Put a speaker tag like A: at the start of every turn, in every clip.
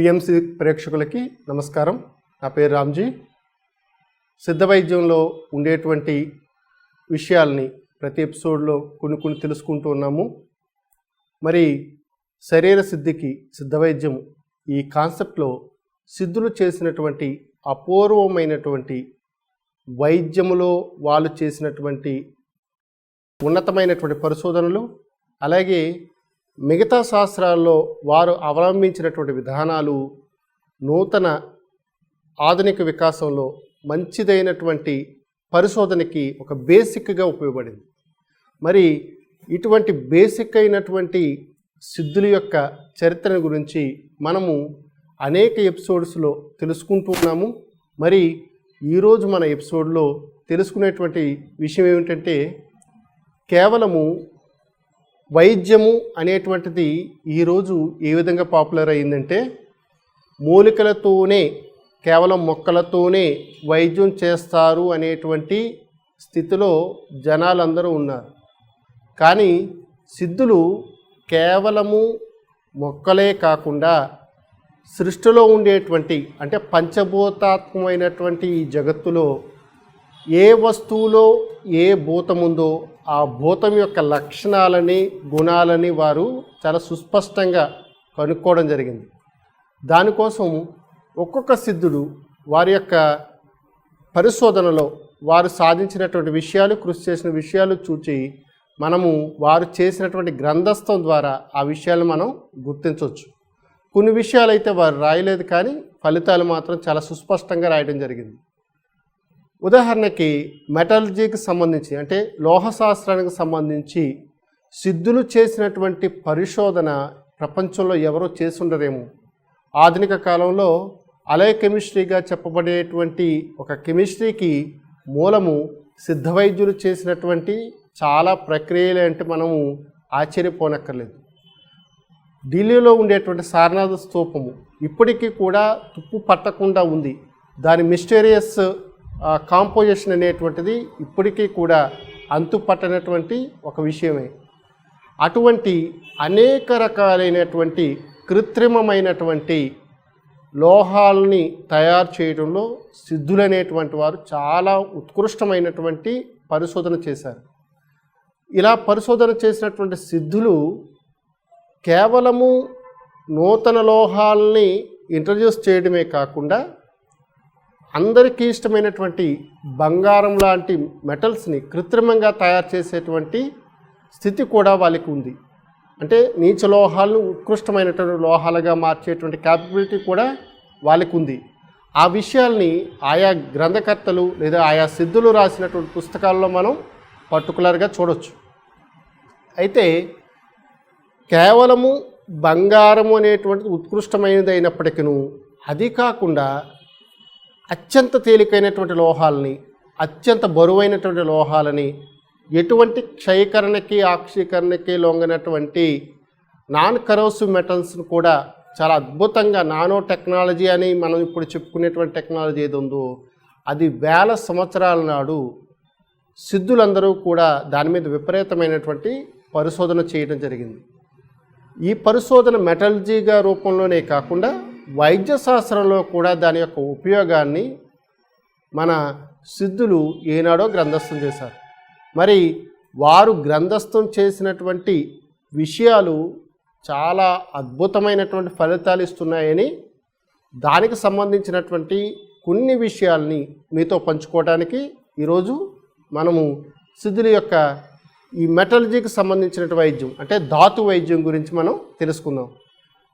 A: PMC ప్రేక్షకులకి నమస్కారం. నా పేరు రామ్జీ. సిద్ధ వైద్యంలో ఉండేటువంటి విషయాల్ని ప్రతి ఎపిసోడ్లో కొన్ని కొన్ని తెలుసుకుంటూ ఉన్నాము. మరి శరీర సిద్ధికి సిద్ధ వైద్యం ఈ కాన్సెప్ట్లో సిద్ధులు చేసినటువంటి అపూర్వమైనటువంటి వైద్యములో వాళ్ళు చేసినటువంటి ఉన్నతమైనటువంటి పరిశోధనలు అలాగే మిగతా శాస్త్రాల్లో వారు అవలంబించినటువంటి విధానాలు నూతన ఆధునిక వికాసంలో మంచిదైనటువంటి పరిశోధనకి ఒక బేసిక్గా ఉపయోగపడింది. మరి ఇటువంటి బేసిక్ అయినటువంటి సిద్ధుల యొక్క చరిత్రను గురించి మనము అనేక ఎపిసోడ్స్లో తెలుసుకుంటున్నాము మరి ఈరోజు మన ఎపిసోడ్లో తెలుసుకునేటువంటి విషయం ఏమిటంటే కేవలము వైద్యము అనేటువంటిది ఈరోజు ఏ విధంగా పాపులర్ అయిందంటే మూలికలతోనే కేవలం మొక్కలతోనే వైద్యం చేస్తారు అనేటువంటి స్థితిలో జనాలందరూ ఉన్నారు. కానీ సిద్ధులు కేవలము మొక్కలే కాకుండా సృష్టిలో ఉండేటువంటి అంటే పంచభూతాత్మకమైనటువంటి ఈ జగత్తులో ఏ వస్తువులో ఏ భూతముందో ఆ భూతం యొక్క లక్షణాలని గుణాలని వారు చాలా సుస్పష్టంగా కనుక్కోవడం జరిగింది. దానికోసం ఒక్కొక్క సిద్ధుడు వారి యొక్క పరిశోధనలో వారు సాధించినటువంటి విషయాలు కృషి చేసిన విషయాలు చూచి మనము వారు చేసినటువంటి గ్రంథస్థం ద్వారా ఆ విషయాలు మనం గుర్తించవచ్చు. కొన్ని విషయాలు అయితే వారు రాయలేదు కానీ ఫలితాలు మాత్రం చాలా సుస్పష్టంగా రాయడం జరిగింది. ఉదాహరణకి మెటాలజీకి సంబంధించి అంటే లోహశాస్త్రానికి సంబంధించి సిద్ధులు చేసినటువంటి పరిశోధన ప్రపంచంలో ఎవరో చేసుండరేమో ఆధునిక కాలంలో అలయ కెమిస్ట్రీగా చెప్పబడేటువంటి ఒక కెమిస్ట్రీకి మూలము సిద్ధ వైద్యులు చేసినటువంటి చాలా ప్రక్రియలు అంటే మనము ఆశ్చర్యపోనక్కర్లేదు. ఢిల్లీలో ఉండేటువంటి సారనాథ స్తూపము ఇప్పటికీ కూడా తుప్పు పట్టకుండా ఉంది. దాని మిస్టీరియస్ కాంపోజిషన్ అనేటువంటిది ఇప్పటికీ కూడా అంతుపట్టనటువంటి ఒక విషయమే. అటువంటి అనేక రకాలైనటువంటి కృత్రిమమైనటువంటి లోహాలని తయారు చేయడంలో సిద్ధులనేటువంటి వారు చాలా ఉత్కృష్టమైనటువంటి పరిశోధన చేశారు. ఇలా పరిశోధన చేసినటువంటి సిద్ధులు కేవలము నూతన లోహాలని ఇంట్రడ్యూస్ చేయడమే కాకుండా అందరికీ ఇష్టమైనటువంటి బంగారం లాంటి మెటల్స్ని కృత్రిమంగా తయారు చేసేటువంటి స్థితి కూడా వాళ్ళకి ఉంది. అంటే నీచ లోహాలను ఉత్కృష్టమైనటువంటి లోహాలుగా మార్చేటువంటి క్యాపబిలిటీ కూడా వాళ్ళకి ఉంది. ఆ విషయాల్ని ఆయా గ్రంథకర్తలు లేదా ఆయా సిద్ధులు రాసినటువంటి పుస్తకాల్లో మనం పర్టికులర్గా చూడవచ్చు అయితే కేవలము బంగారము అనేటువంటిది ఉత్కృష్టమైనది అయినప్పటికీ అది కాకుండా అత్యంత తేలికైనటువంటి లోహాలని అత్యంత బరువైనటువంటి లోహాలని ఎటువంటి క్షయకరణకి ఆక్షీకరణకి లొంగనటువంటి నాన్ కరోసివ్ మెటల్స్ను కూడా చాలా అద్భుతంగా నానో టెక్నాలజీ అని మనం ఇప్పుడు చెప్పుకునేటువంటి టెక్నాలజీ ఏది ఉందో అది వేల సంవత్సరాల నాడు సిద్ధులందరూ కూడా దాని మీద విపరీతమైనటువంటి పరిశోధన చేయడం జరిగింది. ఈ పరిశోధన మెటలజీగా రూపంలోనే కాకుండా వైద్య శాస్త్రంలో కూడా దాని యొక్క ఉపయోగాన్ని మన సిద్ధులు ఏనాడో గ్రంథస్థం చేశారు. మరి వారు గ్రంథస్థం చేసినటువంటి విషయాలు చాలా అద్భుతమైనటువంటి ఫలితాలు ఇస్తున్నాయని దానికి సంబంధించినటువంటి కొన్ని విషయాల్ని మీతో పంచుకోవడానికి ఈరోజు మనము సిద్ధుల యొక్క ఈ మెటలజీకి సంబంధించిన వైద్యం అంటే ధాతు వైద్యం గురించి మనం తెలుసుకుందాం.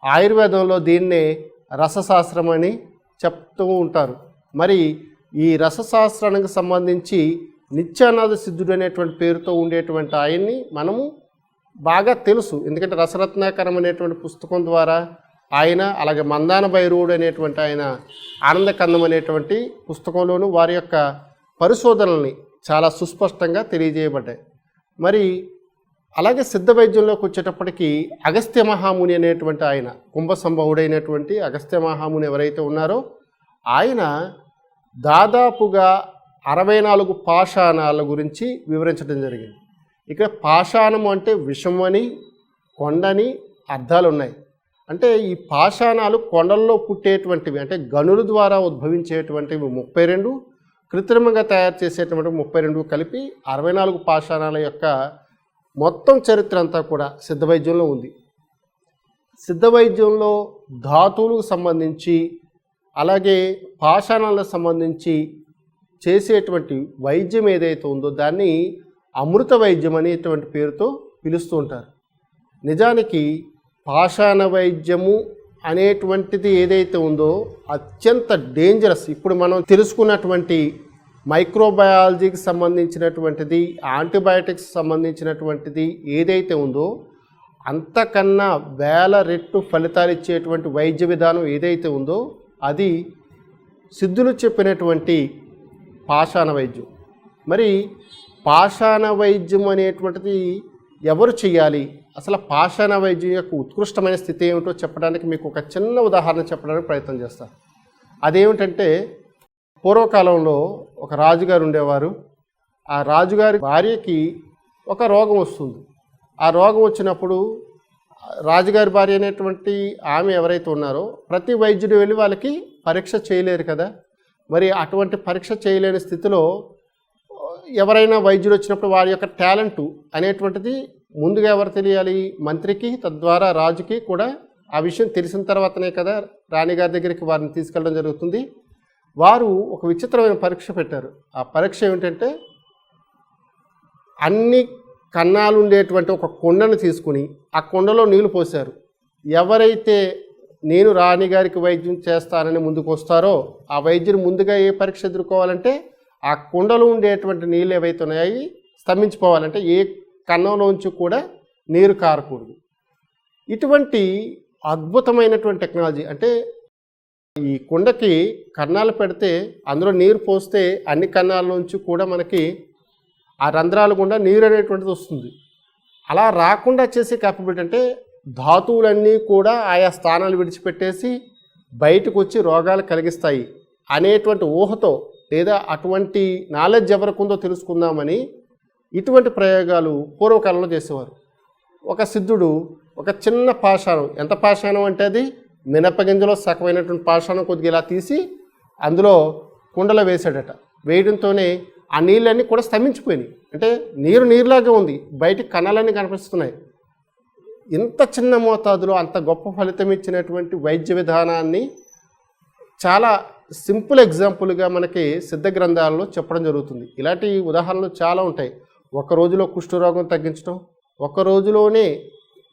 A: ఆయుర్వేదంలో దీన్నే రసశాస్త్రం అని చెప్తూ ఉంటారు. మరి ఈ రసశాస్త్రానికి సంబంధించి నిత్యానాథ సిద్ధుడు అనేటువంటి పేరుతో ఉండేటువంటి ఆయన్ని మనము బాగా తెలుసు. ఎందుకంటే రసరత్నాకరం అనేటువంటి పుస్తకం ద్వారా ఆయన అలాగే మందాన భైరవుడు అనేటువంటి ఆయన ఆనందకందం అనేటువంటి పుస్తకంలోనూ వారి యొక్క పరిశోధనల్ని చాలా సుస్పష్టంగా తెలియజేయబడ్డాయి. మరి అలాగే సిద్ధ వైద్యంలోకి వచ్చేటప్పటికి అగస్త్య మహాముని అనేటువంటి ఆయన కుంభ సంభవుడైనటువంటి అగస్త్య మహాముని ఎవరైతే ఉన్నారో ఆయన దాదాపుగా అరవై నాలుగు పాషాణాల గురించి వివరించడం జరిగింది. ఇక్కడ పాషాణం అంటే విషం అని కొండని అర్థాలు ఉన్నాయి అంటే ఈ పాషాణాలు కొండల్లో పుట్టేటువంటివి అంటే గనుల ద్వారా ఉద్భవించేటువంటివి ముప్పై రెండు కృత్రిమంగా తయారు చేసేటువంటి ముప్పై రెండు కలిపి అరవై నాలుగు పాషాణాల యొక్క మొత్తం చరిత్ర అంతా కూడా సిద్ధ వైద్యంలో ఉంది. సిద్ధ వైద్యంలో ధాతువులకు సంబంధించి అలాగే పాషాణాలకు సంబంధించి చేసేటువంటి వైద్యం ఏదైతే ఉందో దాన్ని అమృత వైద్యం అనేటువంటి పేరుతో పిలుస్తూ ఉంటారు. నిజానికి పాషాణ వైద్యము అనేటువంటిది ఏదైతే ఉందో అత్యంత డేంజరస్ ఇప్పుడు మనం తెలుసుకున్నటువంటి మైక్రోబయాలజీకి సంబంధించినటువంటిది యాంటీబయాటిక్స్ సంబంధించినటువంటిది ఏదైతే ఉందో అంతకన్నా వేల రెట్టు ఫలితాలు ఇచ్చేటువంటి వైద్య విధానం ఏదైతే ఉందో అది సిద్ధులు చెప్పినటువంటి పాషాణ వైద్యం. మరి పాషాణ వైద్యం అనేటువంటిది ఎవరు చేయాలి అసలు పాషాణ వైద్యం యొక్క ఉత్కృష్టమైన స్థితి ఏమిటో చెప్పడానికి మీకు ఒక చిన్న ఉదాహరణ చెప్పడానికి ప్రయత్నం చేస్తాను అదేమిటంటే పూర్వకాలంలో ఒక రాజుగారు ఉండేవారు. ఆ రాజుగారి భార్యకి ఒక రోగం వస్తుంది. ఆ రోగం వచ్చినప్పుడు రాజుగారి భార్య అనేటువంటి ఆమె ఎవరైతే ఉన్నారో ప్రతి వైద్యుడు వెళ్ళి వాళ్ళకి పరీక్ష చేయలేరు కదా. మరి అటువంటి పరీక్ష చేయలేని స్థితిలో ఎవరైనా వైద్యుడు వచ్చినప్పుడు వారి యొక్క టాలెంట్ అనేటువంటిది ముందుగా ఎవరు తెలియాలి? మంత్రికి తద్వారా రాజుకి కూడా ఆ విషయం తెలిసిన తర్వాతనే కదా రాణిగారి దగ్గరికి వారిని తీసుకెళ్ళడం జరుగుతుంది. వారు ఒక విచిత్రమైన పరీక్ష పెట్టారు. ఆ పరీక్ష ఏమిటంటే అన్ని కన్నాలు ఉండేటువంటి ఒక కొండను తీసుకుని ఆ కొండలో నీళ్ళు పోశారు. ఎవరైతే నేను రాణిగారికి వైద్యం చేస్తానని ముందుకు వస్తారో ఆ వైద్యుని ముందుగా ఏ పరీక్ష ఎదుర్కోవాలంటే ఆ కుండలో ఉండేటువంటి నీళ్ళు ఏవైతే ఉన్నాయో స్తంభించిపోవాలంటే ఏ కన్నంలోంచి కూడా నీరు కారకూడదు. ఇటువంటి అద్భుతమైనటువంటి టెక్నాలజీ అంటే ఈ కుండకి కన్నాలు పెడితే అందులో నీరు పోస్తే అన్ని కన్నాల నుంచి కూడా మనకి ఆ రంధ్రాల గుండా నీరు అనేటువంటిది వస్తుంది. అలా రాకుండా చేసే కేపబిలిటీ అంటే ధాతువులన్నీ కూడా ఆయా స్థానాలు విడిచిపెట్టేసి బయటకు వచ్చి రోగాలు కలిగిస్తాయి అనేటువంటి ఊహతో లేదా అటువంటి నాలెడ్జ్ ఎవరికి ఉందో తెలుసుకుందామని ఇటువంటి ప్రయోగాలు పూర్వకాలంలో చేసేవారు. ఒక సిద్ధుడు ఒక చిన్న పాషాణం ఎంత పాషాణం అంటే అది? మినపగింజలో సగమైనటువంటి పాషాణం కొద్దిగా ఇలా తీసి అందులో కుండలో వేసాడట వేయడంతోనే ఆ నీళ్ళన్నీ కూడా స్తంభించిపోయినాయి. అంటే నీరు నీరులాగే ఉంది. బయటికి కణాలన్నీ కనిపిస్తున్నాయి. ఇంత చిన్న మోతాదులో అంత గొప్ప ఫలితం ఇచ్చినటువంటి వైద్య విధానాన్ని చాలా సింపుల్ ఎగ్జాంపుల్గా మనకి సిద్ధ గ్రంథాలలో చెప్పడం జరుగుతుంది. ఇలాంటి ఉదాహరణలు చాలా ఉంటాయి. ఒక రోజులో కుష్ఠరోగం తగ్గించడం ఒక రోజులోనే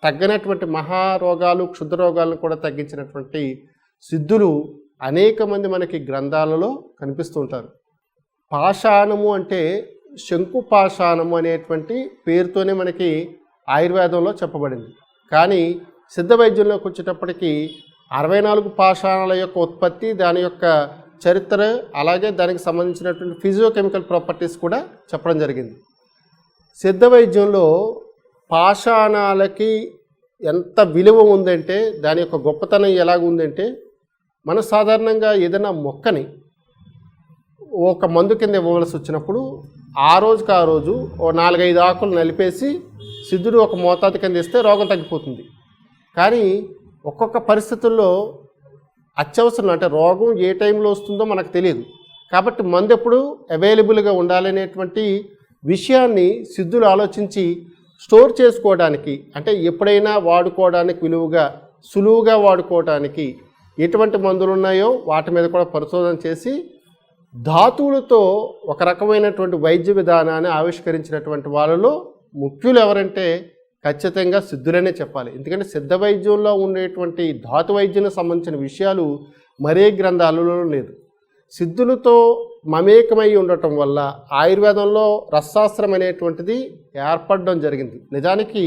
A: తగ్గనటువంటి మహారోగాలు క్షుద్ర రోగాలను కూడా తగ్గించినటువంటి సిద్ధులు అనేక మంది మనకి గ్రంథాలలో కనిపిస్తూ ఉంటారు. పాషాణము అంటే శంకు పాషాణము అనేటువంటి పేరుతోనే మనకి ఆయుర్వేదంలో చెప్పబడింది. కానీ సిద్ధ వైద్యంలోకి వచ్చేటప్పటికీ అరవై నాలుగు పాషాణాల యొక్క ఉత్పత్తి దాని యొక్క చరిత్ర అలాగే దానికి సంబంధించినటువంటి ఫిజియోకెమికల్ ప్రాపర్టీస్ కూడా చెప్పడం జరిగింది. సిద్ధ వైద్యంలో పాషాణాలకి ఎంత విలువ ఉందంటే దాని యొక్క గొప్పతనం ఎలాగ ఉందంటే మన సాధారణంగా ఏదైనా మొక్కని ఒక మందు కింద ఇవ్వవలసి వచ్చినప్పుడు ఆ రోజుకి ఆ రోజు ఓ నాలుగైదు ఆకులు నలిపేసి సిద్ధుడు ఒక మోతాదు కింద ఇస్తే రోగం తగ్గిపోతుంది. కానీ ఒక్కొక్క పరిస్థితుల్లో అత్యవసరం అంటే రోగం ఏ టైంలో వస్తుందో మనకు తెలియదు. కాబట్టి మందు ఎప్పుడు అవైలబుల్గా ఉండాలనేటువంటి విషయాన్ని సిద్ధులు ఆలోచించి స్టోర్ చేసుకోవడానికి అంటే ఎప్పుడైనా వాడుకోవడానికి విలువగా సులువుగా వాడుకోవడానికి ఎటువంటి మందులు ఉన్నాయో వాటి మీద కూడా పరిశోధన చేసి ధాతువులతో ఒక రకమైనటువంటి వైద్య విధానాన్ని ఆవిష్కరించినటువంటి వాళ్ళలో ముఖ్యులు ఎవరంటే ఖచ్చితంగా సిద్ధులనే చెప్పాలి. ఎందుకంటే సిద్ధ వైద్యంలో ఉండేటువంటి ధాతు వైద్యానికి సంబంధించిన విషయాలు మరే గ్రంథాలలో లేదు. సిద్ధులతో మమేకమై ఉండటం వల్ల ఆయుర్వేదంలో రసశాస్త్రం అనేటువంటిది ఏర్పడడం జరిగింది. నిజానికి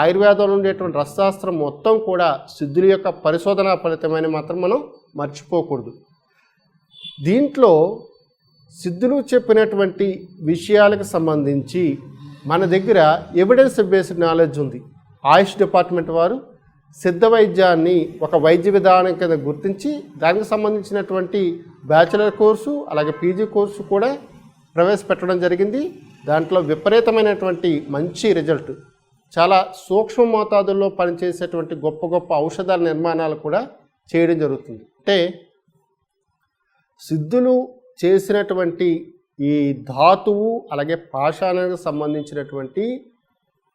A: ఆయుర్వేదంలో ఉండేటువంటి రసశాస్త్రం మొత్తం కూడా సిద్ధుల యొక్క పరిశోధనా ఫలితమని మాత్రం మనం మర్చిపోకూడదు. దీంట్లో సిద్ధులు చెప్పినటువంటి విషయాలకు సంబంధించి మన దగ్గర ఎవిడెన్స్ బేస్డ్ నాలెడ్జ్ ఉంది. ఆయుష్ డిపార్ట్మెంట్ వారు సిద్ధ వైద్యాన్ని ఒక వైద్య విధానం కింద గుర్తించి దానికి సంబంధించినటువంటి బ్యాచిలర్ కోర్సు అలాగే పీజీ కోర్సు కూడా ప్రవేశపెట్టడం జరిగింది. దాంట్లో విపరీతమైనటువంటి మంచి రిజల్ట్ చాలా సూక్ష్మ మోతాదుల్లో పనిచేసేటువంటి గొప్ప గొప్ప ఔషధాల నిర్మాణాలు కూడా చేయడం జరుగుతుంది. అంటే సిద్ధులు చేసినటువంటి ఈ ధాతువు అలాగే పాషాణానికి సంబంధించినటువంటి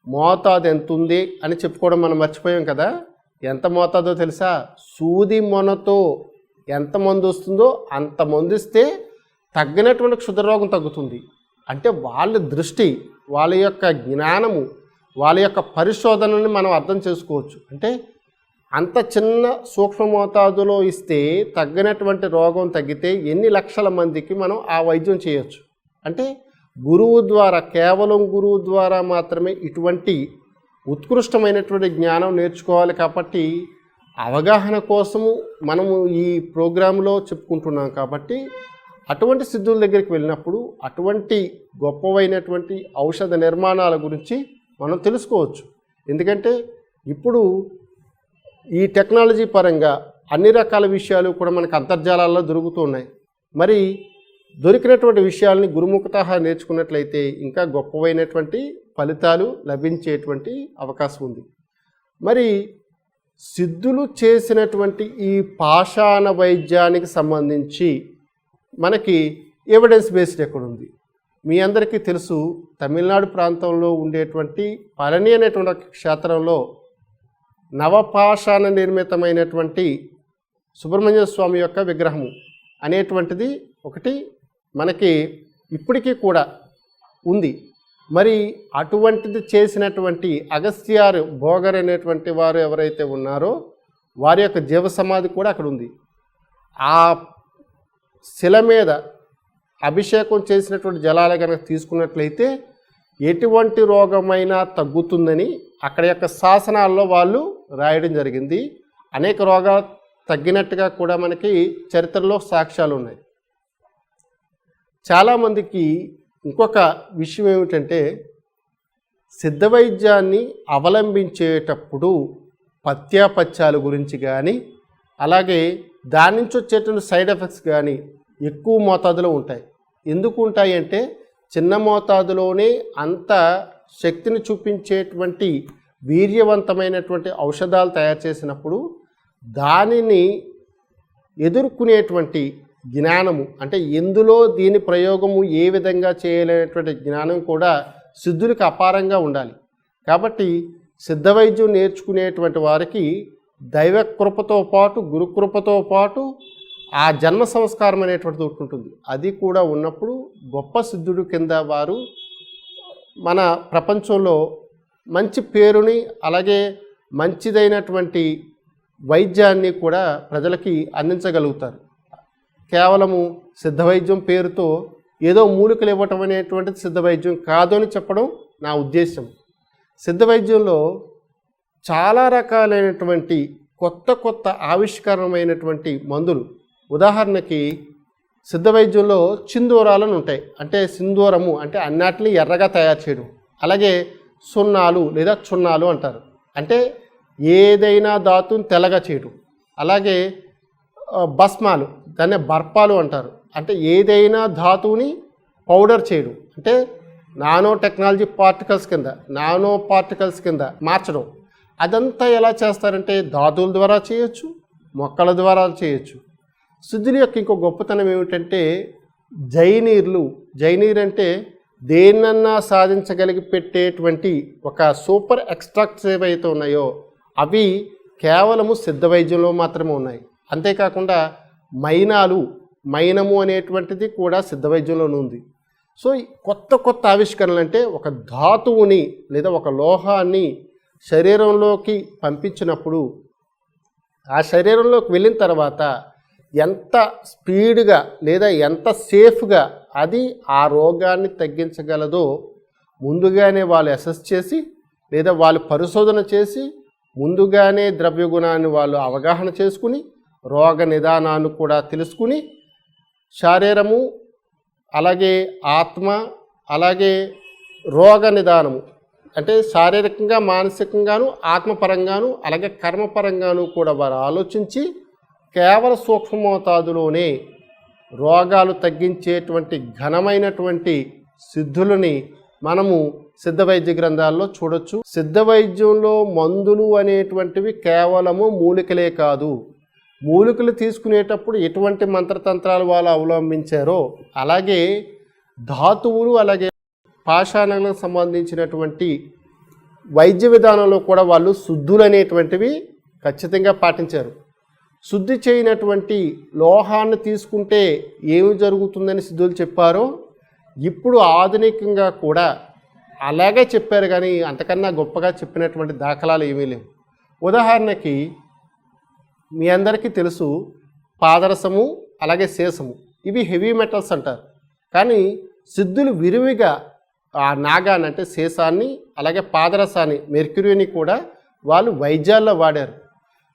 A: మోతాదు ఎంత ఉంది అని చెప్పుకోవడం మనం మర్చిపోయాం కదా. ఎంత మోతాదో తెలుసా? సూది మొనతో ఎంత మందు వస్తుందో అంత మందు ఇస్తే తగ్గినటువంటి క్షుద్రరోగం తగ్గుతుంది. అంటే వాళ్ళ దృష్టి వాళ్ళ యొక్క జ్ఞానము వాళ్ళ యొక్క పరిశోధనని మనం అర్థం చేసుకోవచ్చు. అంటే అంత చిన్న సూక్ష్మ మోతాదులో ఇస్తే తగ్గినటువంటి రోగం తగ్గితే ఎన్ని లక్షల మందికి మనం ఆ వైద్యం చేయొచ్చు. అంటే గురువు ద్వారా కేవలం గురువు ద్వారా మాత్రమే ఇటువంటి ఉత్కృష్టమైనటువంటి జ్ఞానం నేర్చుకోవాలి కాబట్టి అవగాహన కోసము మనము ఈ ప్రోగ్రాంలో చెప్పుకుంటున్నాం కాబట్టి అటువంటి సిద్ధుల దగ్గరికి వెళ్ళినప్పుడు అటువంటి గొప్పవైనటువంటి ఔషధ నిర్మాణాల గురించి మనం తెలుసుకోవచ్చు. ఎందుకంటే ఇప్పుడు ఈ టెక్నాలజీ పరంగా అన్ని రకాల విషయాలు కూడా మనకు అంతర్జాలాల్లో దొరుకుతూ ఉన్నాయి మరి దొరికినటువంటి విషయాల్ని గురుముఖత నేర్చుకున్నట్లయితే ఇంకా గొప్పవైనటువంటి ఫలితాలు లభించేటువంటి అవకాశం ఉంది. మరి సిద్ధులు చేసినటువంటి ఈ పాషాణ వైద్యానికి సంబంధించి మనకి ఎవిడెన్స్ బేస్డ్ ఎక్కడుంది? మీ అందరికీ తెలుసు తమిళనాడు ప్రాంతంలో ఉండేటువంటి పళని అనేటువంటి ఒక క్షేత్రంలో నవపాషాణ నిర్మితమైనటువంటి సుబ్రహ్మణ్య స్వామి యొక్క విగ్రహము అనేటువంటిది ఒకటి మనకి ఇప్పటికీ కూడా ఉంది. మరి అటువంటిది చేసినటువంటి అగస్త్యారు భోగర్ అనేటువంటి వారు ఎవరైతే ఉన్నారో వారి యొక్క జీవ సమాధి కూడా అక్కడ ఉంది. ఆ శిల మీద అభిషేకం చేసినటువంటి జలాలు కనుక తీసుకున్నట్లయితే ఎటువంటి రోగమైనా తగ్గుతుందని అక్కడ యొక్క శాసనాల్లో వాళ్ళు రాయడం జరిగింది. అనేక రోగాలు తగ్గినట్టుగా కూడా మనకి చరిత్రలో సాక్ష్యాలు ఉన్నాయి. చాలామందికి ఇంకొక విషయం ఏమిటంటే సిద్ధ వైద్యాన్ని అవలంబించేటప్పుడు పత్యాపత్యాల గురించి కానీ అలాగే దాని నుంచి వచ్చేటువంటి సైడ్ ఎఫెక్ట్స్ కానీ ఎక్కువ మోతాదులో ఉంటాయి. ఎందుకు ఉంటాయి అంటే చిన్న మోతాదులోనే అంత శక్తిని చూపించేటువంటి వీర్యవంతమైనటువంటి ఔషధాలు తయారు చేసినప్పుడు దానిని ఎదుర్కొనేటువంటి జ్ఞానము అంటే ఎందులో దీని ప్రయోగము ఏ విధంగా చేయలేనటువంటి జ్ఞానం కూడా సిద్ధులకు అపారంగా ఉండాలి. కాబట్టి సిద్ధ వైద్యం నేర్చుకునేటువంటి వారికి దైవ కృపతో పాటు గురుకృపతో పాటు ఆ జన్మ సంస్కారం అనేటువంటిది ఒకటి ఉంటుంది. అది కూడా ఉన్నప్పుడు గొప్ప సిద్ధుడు కింద వారు మన ప్రపంచంలో మంచి పేరుని అలాగే మంచిదైనటువంటి వైద్యాన్ని కూడా ప్రజలకి అందించగలుగుతారు. కేవలము సిద్ధ వైద్యం పేరుతో ఏదో మూలికలు ఇవ్వటం అనేటువంటిది సిద్ధ వైద్యం కాదు అని చెప్పడం నా ఉద్దేశం సిద్ధ వైద్యంలో చాలా రకాలైనటువంటి కొత్త కొత్త ఆవిష్కరణమైనటువంటి మందులు. ఉదాహరణకి సిద్ధ వైద్యంలో చిందూరాలను ఉంటాయి. అంటే సింధూరము అంటే అన్నిటిని ఎర్రగా తయారు చేయడం. అలాగే సున్నాలు లేదా చున్నాలు అంటారు. అంటే ఏదైనా ధాతుని తెల్లగా చేయడం. అలాగే భస్మాలు. దాన్ని బర్పాలు అంటారు. అంటే ఏదైనా ధాతువుని పౌడర్ చేయడం. అంటే నానో టెక్నాలజీ పార్టికల్స్ కింద నానో పార్టికల్స్ కింద మార్చడం. అదంతా ఎలా చేస్తారంటే ధాతువుల ద్వారా చేయొచ్చు మొక్కల ద్వారా చేయొచ్చు. శుద్ధుని యొక్క ఇంకో గొప్పతనం ఏమిటంటే జైనీర్లు జైనీర్ అంటే దేన్నన్నా సాధించగలిగి పెట్టేటువంటి ఒక సూపర్ ఎక్స్ట్రాక్ట్స్ ఏవైతే ఉన్నాయో అవి కేవలము సిద్ధ వైద్యంలో మాత్రమే ఉన్నాయి. అంతేకాకుండా మైనాలు మైనము అనేటువంటిది కూడా సిద్ధ వైద్యంలోనే ఉంది. సో ఈ కొత్త కొత్త ఆవిష్కరణలు అంటే ఒక ధాతువుని లేదా ఒక లోహాన్ని శరీరంలోకి పంపించినప్పుడు ఆ శరీరంలోకి వెళ్ళిన తర్వాత ఎంత స్పీడ్గా లేదా ఎంత సేఫ్గా అది ఆ రోగాన్ని తగ్గించగలదో ముందుగానే వాళ్ళు అసెస్ చేసి లేదా వాళ్ళు పరిశోధన చేసి ముందుగానే ద్రవ్యగుణాన్ని వాళ్ళు అవగాహన చేసుకుని రోగ నిదానాన్ని కూడా తెలుసుకుని శారీరము అలాగే ఆత్మ అలాగే రోగ నిదానము అంటే శారీరకంగా మానసికంగాను ఆత్మపరంగాను అలాగే కర్మపరంగాను కూడా వారు ఆలోచించి కేవల సూక్ష్మ మోతాదులోనే రోగాలు తగ్గించేటువంటి ఘనమైనటువంటి సిద్ధులని మనము సిద్ధ వైద్య గ్రంథాల్లో చూడొచ్చు. సిద్ధ వైద్యంలో మందులు అనేటువంటివి కేవలము మూలికలే కాదు. మూలికలు తీసుకునేటప్పుడు ఎటువంటి మంత్రతంత్రాలు వాళ్ళు అవలంబించారో అలాగే ధాతువులు అలాగే పాషాణాలకు సంబంధించినటువంటి వైద్య విధానంలో కూడా వాళ్ళు శుద్ధులు అనేటువంటివి ఖచ్చితంగా పాటించారు. శుద్ధి చేయనటువంటి లోహాన్ని తీసుకుంటే ఏమి జరుగుతుందని సిద్ధులు చెప్పారో ఇప్పుడు ఆధునికంగా కూడా అలాగే చెప్పారు కానీ అంతకన్నా గొప్పగా చెప్పినటువంటి దాఖలాలు ఏమీ లేవు. ఉదాహరణకి మీ అందరికీ తెలుసు పాదరసము అలాగే శేషము. ఇవి హెవీ మెటల్స్ అంటారు. కానీ సిద్ధులు విరివిగా ఆ నాగాన్ని అంటే శేషాన్ని అలాగే పాదరసాన్ని మెర్క్యూరీని కూడా వాళ్ళు వైద్యాల్లో వాడారు.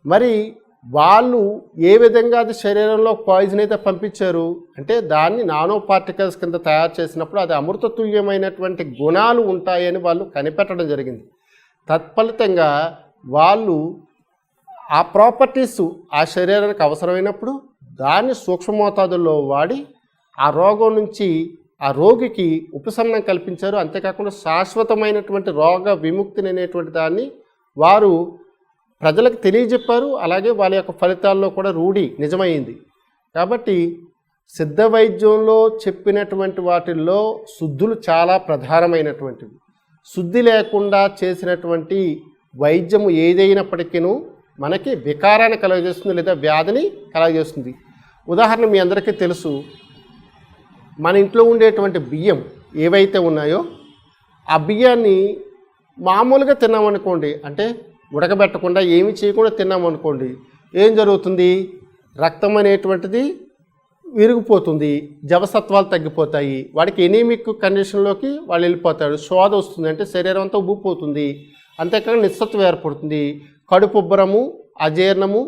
A: మరి వాళ్ళు ఏ విధంగా అది శరీరంలో పాయిజన్ అయితే పంపించారు? అంటే దాన్ని నానో పార్టికల్స్ కింద తయారు చేసినప్పుడు అది అమృతతుల్యమైనటువంటి గుణాలు ఉంటాయని వాళ్ళు కనిపెట్టడం జరిగింది. తత్ఫలితంగా వాళ్ళు ఆ ప్రాపర్టీస్ ఆ శరీరానికి అవసరమైనప్పుడు దాన్ని సూక్ష్మ మోతాదుల్లో వాడి ఆ రోగం నుంచి ఆ రోగికి ఉపశమనం కల్పించారు. అంతేకాకుండా శాశ్వతమైనటువంటి రోగ విముక్తిని అనేటువంటి దాన్ని వారు ప్రజలకు తెలియజెప్పారు. అలాగే వాళ్ళ యొక్క ఫలితాల్లో కూడా రూఢి నిజమైంది. కాబట్టి సిద్ధ వైద్యంలో చెప్పినటువంటి వాటిల్లో శుద్ధులు చాలా ప్రధానమైనటువంటివి. శుద్ధి లేకుండా చేసినటువంటి వైద్యము ఏదైనప్పటికీను మనకి వికారాన్ని కలగజేస్తుంది లేదా వ్యాధిని కలగజేస్తుంది. ఉదాహరణ మీ అందరికీ తెలుసు. మన ఇంట్లో ఉండేటువంటి బియ్యం ఏవైతే ఉన్నాయో ఆ బియ్యాన్ని మామూలుగా తిన్నామనుకోండి అంటే ఉడకబెట్టకుండా ఏమి చేయకుండా తిన్నామనుకోండి ఏం జరుగుతుంది? రక్తం అనేటువంటిది విరిగిపోతుంది జవసత్వాలు తగ్గిపోతాయి వాడికి ఎనీమిక్ కండిషన్లోకి వాళ్ళు వెళ్ళిపోతాడు శోధ వస్తుంది అంటే శరీరం అంతా ఉబ్బిపోతుంది అంతేకాక నిస్సత్వం ఏర్పడుతుంది. కడుపు ఉబ్బరము అజీర్ణము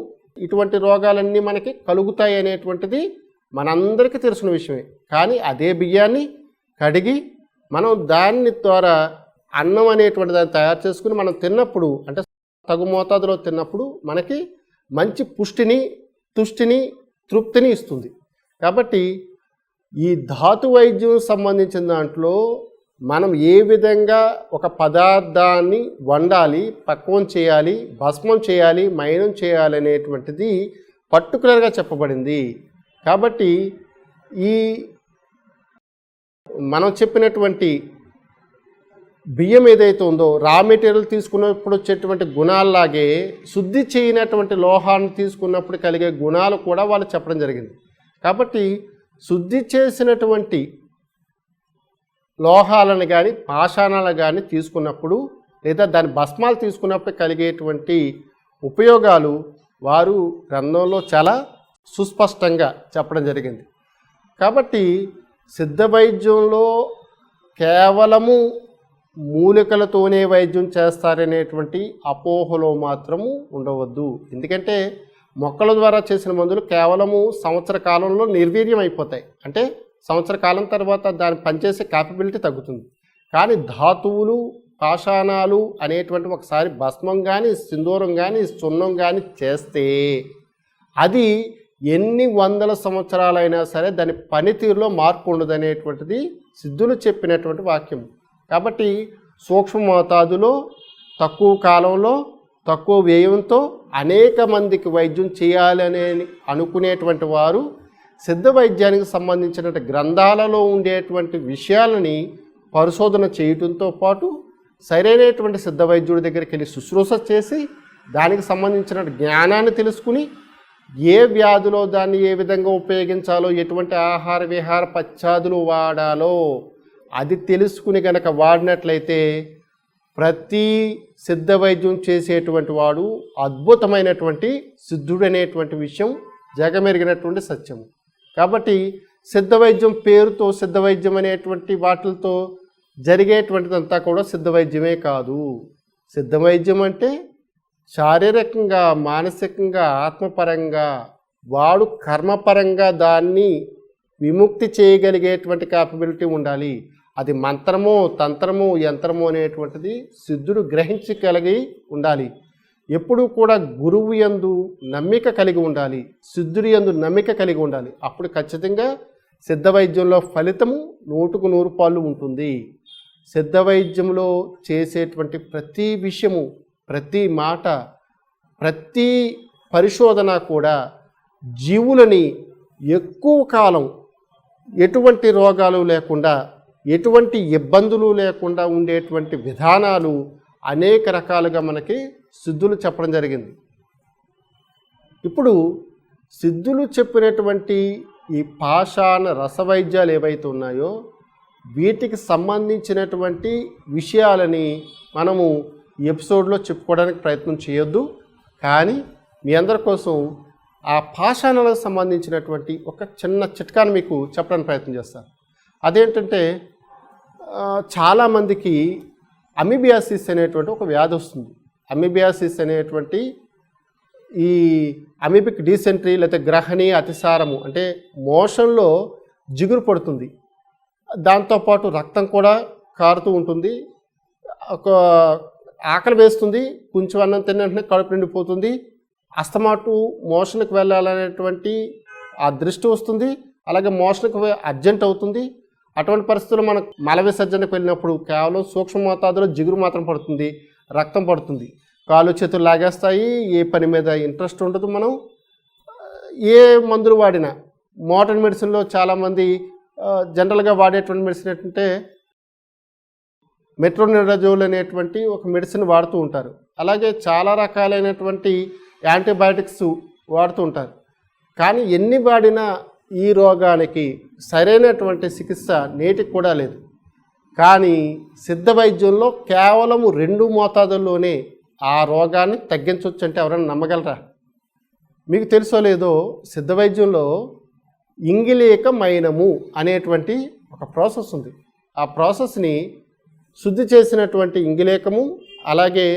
A: ఇటువంటి రోగాలన్నీ మనకి కలుగుతాయి అనేటువంటిది మనందరికీ తెలిసిన విషయమే. కానీ అదే బియ్యాన్ని కడిగి మనం దాన్ని ద్వారా అన్నం అనేటువంటి దాన్ని తయారు చేసుకుని మనం తిన్నప్పుడు అంటే తగు మోతాదులో తిన్నప్పుడు మనకి మంచి పుష్టిని తుష్టిని తృప్తిని ఇస్తుంది. కాబట్టి ఈ ధాతు వైద్యం సంబంధించిన దాంట్లో మనం ఏ విధంగా ఒక పదార్థాన్ని వండాలి పక్వం చేయాలి భస్మం చేయాలి మైనం చేయాలి అనేటువంటిది పర్టికులర్గా చెప్పబడింది. కాబట్టి ఈ మనం చెప్పినటువంటి బియ్యం ఏదైతే ఉందో రా మెటీరియల్ తీసుకున్నప్పుడు వచ్చేటువంటి గుణాల్లాగే శుద్ధి చేయనటువంటి లోహాన్ని తీసుకున్నప్పుడు కలిగే గుణాలు కూడా వాళ్ళు చెప్పడం జరిగింది. కాబట్టి శుద్ధి చేసినటువంటి లోహాలను కానీ పాషాణాలను కానీ తీసుకున్నప్పుడు లేదా దాని భస్మాలు తీసుకున్నప్పుడు కలిగేటువంటి ఉపయోగాలు వారు గ్రంథంలో చాలా సుస్పష్టంగా చెప్పడం జరిగింది. కాబట్టి సిద్ధ వైద్యంలో కేవలము మూలికలతోనే వైద్యం చేస్తారనేటువంటి అపోహలో మాత్రము ఉండవద్దు. ఎందుకంటే మొక్కల ద్వారా చేసిన మందులు కేవలము సంవత్సర కాలంలో నిర్వీర్యం అయిపోతాయి. అంటే సంవత్సర కాలం తర్వాత దాని పనిచేసే క్యాపబిలిటీ తగ్గుతుంది. కానీ ధాతువులు పాషాణాలు అనేటువంటి ఒకసారి భస్మం కానీ సింధూరం కానీ సున్నం కానీ చేస్తే అది ఎన్ని వందల సంవత్సరాలైనా సరే దాని పనితీరులో మార్పు ఉండదు అనేటువంటిది సిద్ధులు చెప్పినటువంటి వాక్యం. కాబట్టి సూక్ష్మ మోతాదులో తక్కువ కాలంలో తక్కువ వ్యయంతో అనేక మందికి వైద్యం చేయాలని అనుకునేటువంటి వారు సిద్ధ వైద్యానికి సంబంధించిన గ్రంథాలలో ఉండేటువంటి విషయాలని పరిశోధన చేయటంతో పాటు సరైనటువంటి సిద్ధ వైద్యుడి దగ్గరికి వెళ్ళి శుశ్రూష చేసి దానికి సంబంధించిన జ్ఞానాన్ని తెలుసుకుని ఏ వ్యాధిలో దాన్ని ఏ విధంగా ఉపయోగించాలో ఎటువంటి ఆహార విహార పచ్చాదులు వాడాలో అది తెలుసుకుని గనక వాడినట్లయితే ప్రతి సిద్ధ వైద్యం చేసేటువంటి వాడు అద్భుతమైనటువంటి సిద్ధుడనేటువంటి విషయం జగమెరిగినటువంటి సత్యం కాబట్టి సిద్ధ వైద్యం పేరుతో సిద్ధ వైద్యం అనేటువంటి వాటితో జరిగేటువంటిదంతా కూడా సిద్ధ వైద్యమే కాదు. సిద్ధ వైద్యం అంటే శారీరకంగా మానసికంగా ఆత్మపరంగా వాడు కర్మపరంగా దాన్ని విముక్తి చేయగలిగేటువంటి క్యాపబిలిటీ ఉండాలి. అది మంత్రమో తంత్రము యంత్రము అనేటువంటిది సిద్ధుడు గ్రహించగలిగి ఉండాలి. ఎప్పుడూ కూడా గురువు యందు నమ్మిక కలిగి ఉండాలి సిద్ధుడి యందు నమ్మిక కలిగి ఉండాలి. అప్పుడు ఖచ్చితంగా సిద్ధ వైద్యంలో ఫలితము నూటుకు నూరు పాళ్ళు ఉంటుంది. సిద్ధ వైద్యంలో చేసేటువంటి ప్రతి విషయము ప్రతి మాట ప్రతి పరిశోధన కూడా జీవులని ఎక్కువ కాలం ఎటువంటి రోగాలు లేకుండా ఎటువంటి ఇబ్బందులు లేకుండా ఉండేటువంటి విధానాలు అనేక రకాలుగా మనకి సిద్ధులు చెప్పడం జరిగింది. ఇప్పుడు సిద్ధులు చెప్పినటువంటి ఈ పాషాణ రసవైద్యాలు ఏవైతే ఉన్నాయో వీటికి సంబంధించినటువంటి విషయాలని మనము ఈ ఎపిసోడ్లో చెప్పుకోవడానికి ప్రయత్నం చేయొద్దు. కానీ మీ అందరి కోసం ఆ పాషాణాలకు సంబంధించినటువంటి ఒక చిన్న చిట్కాను మీకు చెప్పడానికి ప్రయత్నం చేస్తాను అదేంటంటే చాలామందికి అమిబియాసిస్ అనేటువంటి ఒక వ్యాధి వస్తుంది. అమిబియాసిస్ అనేటువంటి ఈ అమీబిక్ డీసెంట్రీ లేకపోతే గ్రహణి అతిసారము అంటే మోషన్లో జిగురు పడుతుంది. దాంతోపాటు రక్తం కూడా కారుతూ ఉంటుంది. ఒక ఆకలి వేస్తుంది కొంచెం అన్నం తిన్న వెంటనే కడుపు నిండిపోతుంది. అస్తమాటు మోషన్కి వెళ్ళాలనేటువంటి ఆ దృష్టి వస్తుంది. అలాగే మోషన్కి అర్జెంట్ అవుతుంది. అటువంటి పరిస్థితుల్లో మనం మల విసర్జనకు వెళ్ళినప్పుడు కేవలం సూక్ష్మ మోతాదులో జిగురు మాత్రం పడుతుంది. రక్తం పడుతుంది. కాలు చేతులు లాగేస్తాయి ఏ పని మీద ఇంట్రెస్ట్ ఉండదు మనం. ఏ మందులు వాడినా మోడర్న్ మెడిసిన్లో చాలామంది జనరల్గా వాడేటువంటి మెడిసిన్ ఏంటంటే మెట్రోనిడజోల్ అనేటువంటి ఒక మెడిసిన్ వాడుతూ ఉంటారు. అలాగే చాలా రకాలైనటువంటి యాంటీబయాటిక్స్ వాడుతూ ఉంటారు. కానీ ఎన్ని వాడినా ఈ రోగానికి సరైనటువంటి చికిత్స నేటికి కూడా లేదు. కానీ సిద్ధ వైద్యంలో కేవలం రెండు మోతాదుల్లోనే ఆ రోగాన్ని తగ్గించవచ్చు అంటే ఎవరైనా నమ్మగలరా? మీకు తెలుసో లేదో సిద్ధ వైద్యంలో ఇంగిలేక మైనము అనేటువంటి ఒక ప్రాసెస్ ఉంది. ఆ ప్రాసెస్ని శుద్ధి చేసినటువంటి ఇంగిలేకము అలాగే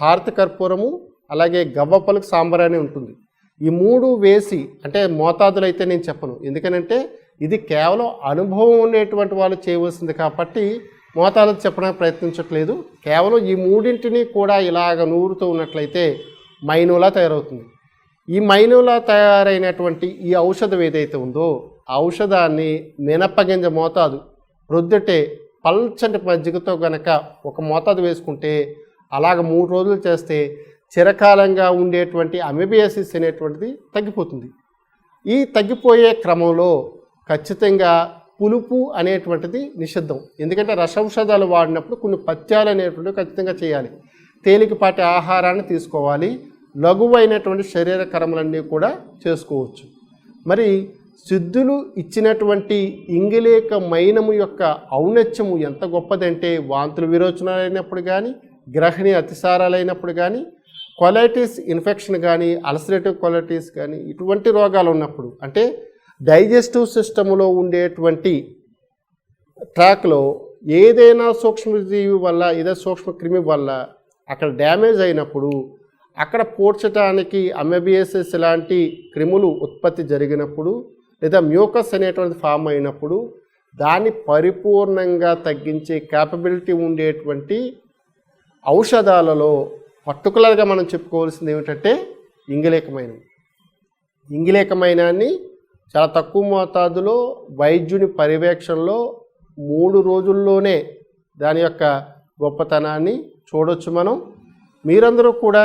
A: హారతి కర్పూరము అలాగే గవ్వపలుకు సాంబార్ అని ఉంటుంది. ఈ మూడు వేసి అంటే మోతాదులు అయితే నేను చెప్పను. ఎందుకనంటే ఇది కేవలం అనుభవం ఉండేటువంటి వాళ్ళు చేయవలసింది కాబట్టి మోతాదు చెప్పడానికి ప్రయత్నించట్లేదు. కేవలం ఈ మూడింటిని కూడా ఇలాగ నూరుతూ ఉన్నట్లయితే మైనూలా తయారవుతుంది. ఈ మైనూలా తయారైనటువంటి ఈ ఔషధం ఏదైతే ఉందో ఆ ఔషధాన్ని మినపగింజ మోతాదు రొద్దుటే పల్చటి మజ్జిగతో గనక ఒక మోతాదు వేసుకుంటే అలాగ మూడు రోజులు చేస్తే చిరకాలంగా ఉండేటువంటి అమెబియాసిస్ అనేటువంటిది తగ్గిపోతుంది. ఈ తగ్గిపోయే క్రమంలో ఖచ్చితంగా పులుపు అనేటువంటిది నిషిద్ధం. ఎందుకంటే రసౌషధాలు వాడినప్పుడు కొన్ని పత్యాలు అనేటువంటివి ఖచ్చితంగా చేయాలి. తేలికపాటి ఆహారాన్ని తీసుకోవాలి. లఘువైనటువంటి శరీర కర్మలన్నీ కూడా చేసుకోవచ్చు. మరి సిద్ధులు ఇచ్చినటువంటి ఇంగిలేక మైనము యొక్క ఔన్నత్యము ఎంత గొప్పదంటే వాంతులు విరోచనాలైనప్పుడు కానీ గ్రహిణి అతిసారాలైనప్పుడు కానీ కొలైటిస్ ఇన్ఫెక్షన్ కానీ అల్సరేటివ్ కొలైటిస్ కానీ ఇటువంటి రోగాలు ఉన్నప్పుడు అంటే డైజెస్టివ్ సిస్టంలో ఉండేటువంటి ట్రాక్లో ఏదైనా సూక్ష్మజీవి వల్ల ఏదో సూక్ష్మ క్రిమి వల్ల అక్కడ డ్యామేజ్ అయినప్పుడు అక్కడ పోడ్చడానికి అమెబియసిస్ లాంటి క్రిములు ఉత్పత్తి జరిగినప్పుడు లేదా మ్యూకస్ అనేటువంటి ఫామ్ అయినప్పుడు దాన్ని పరిపూర్ణంగా తగ్గించే క్యాపబిలిటీ ఉండేటువంటి ఔషధాలలో పర్టికులర్గా మనం చెప్పుకోవాల్సింది ఏమిటంటే ఇంగిలేకమైనవి. ఇంగిలేకమైనాన్ని చాలా తక్కువ మోతాదులో వైద్యుని పర్యవేక్షణలో మూడు రోజుల్లోనే దాని యొక్క గొప్పతనాన్ని చూడొచ్చు మనం. మీరందరూ కూడా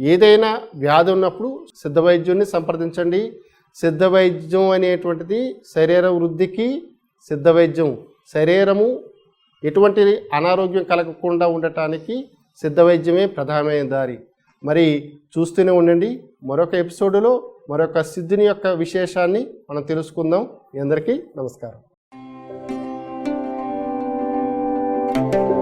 A: ఏదైనా వ్యాధి ఉన్నప్పుడు సిద్ధ వైద్యుని సంప్రదించండి. సిద్ధ వైద్యం అనేటువంటిది శరీర వృద్ధికి సిద్ధ వైద్యం. శరీరము ఎటువంటి అనారోగ్యం కలగకుండా ఉండటానికి సిద్ధ వైద్యమే ప్రధానమైన దారి. మరి చూస్తూనే ఉండండి. మరొక ఎపిసోడ్లో మరొక సిద్ధుని యొక్క విశేషాన్ని మనం తెలుసుకుందాం. మీ అందరికీ నమస్కారం.